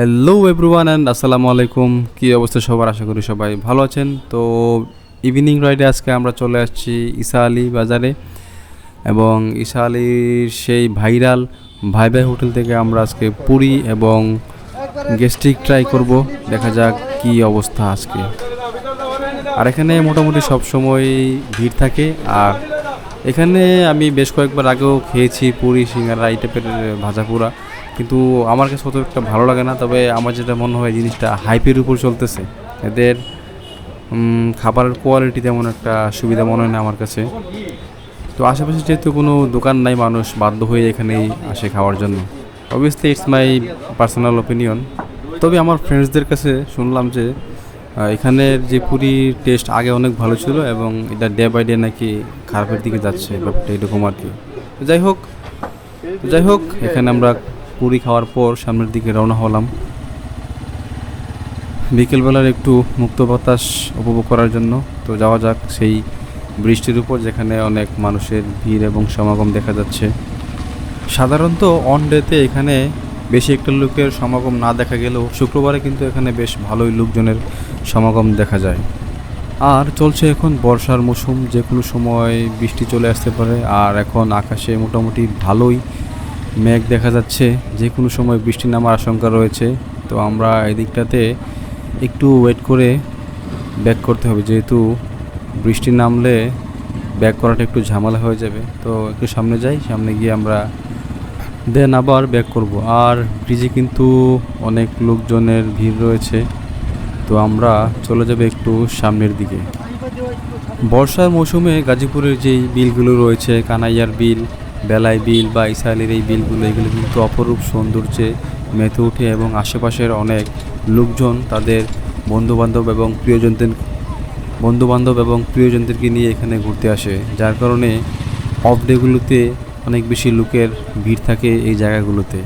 Hello everyone and আসসালামু আলাইকুম। কী অবস্থা সবার? আশা করি সবাই ভালো আছেন। তো ইভিনিং রাইডে আজকে আমরা চলে আসছি ঈসা আলী বাজারে এবং ঈসা আলীর সেই ভাইরাল ভাই ভাই হোটেল থেকে আমরা আজকে পুরি এবং গেস্টিক ট্রাই করব। দেখা যাক কি অবস্থা আজকে। আর এখানে মোটামুটি সব সময় ভিড় থাকে। আর এখানে আমি বেশ কয়েকবার আগেও খেয়েছি পুরি, সিঙ্গারা, এই টাইপের ভাজা পুরা কিন্তু আমার কাছে অত একটা ভালো লাগে না, তবে আমার যেটা মনে হয় জিনিসটা হাইপের উপর চলতেছে। এদের খাবারের কোয়ালিটি তেমন একটা সুবিধা মনে হয় না আমার কাছে। তো আশেপাশে যেহেতু কোনো দোকান নাই, মানুষ বাধ্য হয়ে এখানেই আসে খাওয়ার জন্য। Obviously it's my personal opinion তবে আমার ফ্রেন্ডসদের কাছে শুনলাম যে এখানের যে পুরীর টেস্ট আগে অনেক ভালো ছিল এবং এটা ডে বাই ডে নাকি খারাপের দিকে যাচ্ছে, ব্যাপারটা এরকম আর কি। যাই হোক যাই হোক, এখানে আমরা পুরি খাওয়ার পর সামনের দিকে রওনা হলাম। বিকেলবেলার একটু মুক্ত বাতাস উপভোগ করার জন্য। তো যাওয়া যাক সেই বৃষ্টির উপর, যেখানে অনেক মানুষের ভিড় এবং সমাগম দেখা যাচ্ছে। সাধারণত অন ডেতে এখানে বেশি একটা লোকের সমাগম না দেখা গেলেও শুক্রবারে কিন্তু এখানে বেশ ভালোই লোকজনের সমাগম দেখা যায়। আর চলছে এখন বর্ষার মৌসুম যে কোনো সময় বৃষ্টি চলে আসতে পারে। আর এখন আকাশে মোটামুটি ভালোই মেঘ দেখা যাচ্ছে, যে কোনো সময় বৃষ্টি নামার আশঙ্কা রয়েছে। তো আমরা এদিকটাতে একটু ওয়েট করে ব্যাক করতে হবে, যেহেতু বৃষ্টি নামলে ব্যাক করাটা একটু ঝামেলা হয়ে যাবে। তো একটু সামনে যাই, সামনে গিয়ে আমরা দেন আবার ব্যাক করব। আর ব্রিজে কিন্তু অনেক লোকজনের ভিড় রয়েছে। তো আমরা চলে যাব একটু সামনের দিকে। বর্ষার মৌসুমে গাজীপুরের যেই বিলগুলো রয়েছে, কানাইয়ার বিল বেলায় বিল বা ইসাইলের এই বিলগুলো, এগুলো কিন্তু অপরূপ সৌন্দর্যে মেতে ওঠে এবং আশেপাশের অনেক লোকজন তাদের বন্ধুবান্ধব এবং প্রিয়জনদের, বন্ধুবান্ধব এবং প্রিয়জনদেরকে নিয়ে এখানে ঘুরতে আসে, যার কারণে অফ ডেগুলোতে অনেক বেশি লোকের ভিড় থাকে এই জায়গাগুলোতে।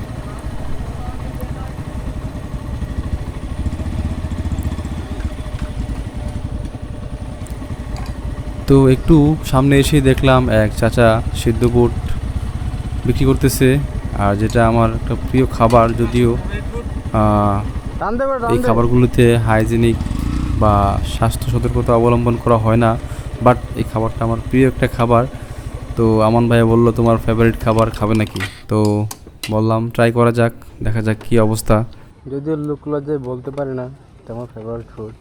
তো একটু সামনে এসে দেখলাম এক চাচা সিদ্ধ বুট বিক্রি করতেছে। আর যেটা আমার একটা প্রিয় খাবার যদিও এই খাবারগুলোতে হাইজেনিক বা স্বাস্থ্য সতর্কতা অবলম্বন করা হয় না বাট এই খাবারটা আমার প্রিয় একটা খাবার। তো আমান ভাইয়া বলল তোমার ফেভারিট খাবার খাবে নাকি? তো বললাম ট্রাই করা যাক দেখা যাক কি অবস্থা। যদিও লোকগুলো লজ্জায় বলতে পারে না এটা আমার ফেভারিট ফুড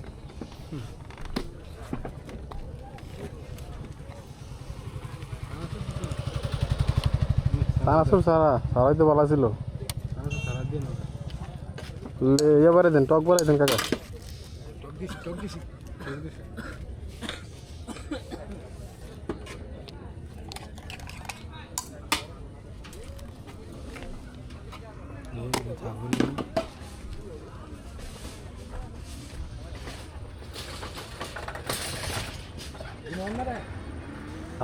চানাচুর সারা, সারাই তো ভালো ছিল। ইয়ে বারে দেন, টক বারে দেন কাকা।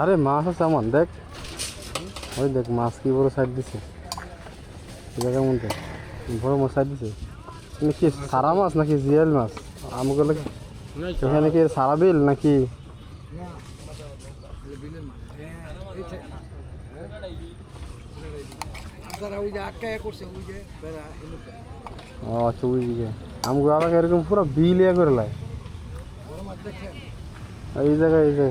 আরে মাছ আছে আমার দেখ। ওই দেখ, মাছ কি বড় সাইড দিছে? জায়গার মধ্যে। বড় মাছ সাইড দিছে? কি সারা মাছ নাকি জিয়াল মাছ? আমাকে লাগে এখানে কি সারা বিল নাকি? ও আচ্ছা ওই দিকে। এরকম পুরো বিল ইয়ে করে লাই এই জায়গায়, এই যে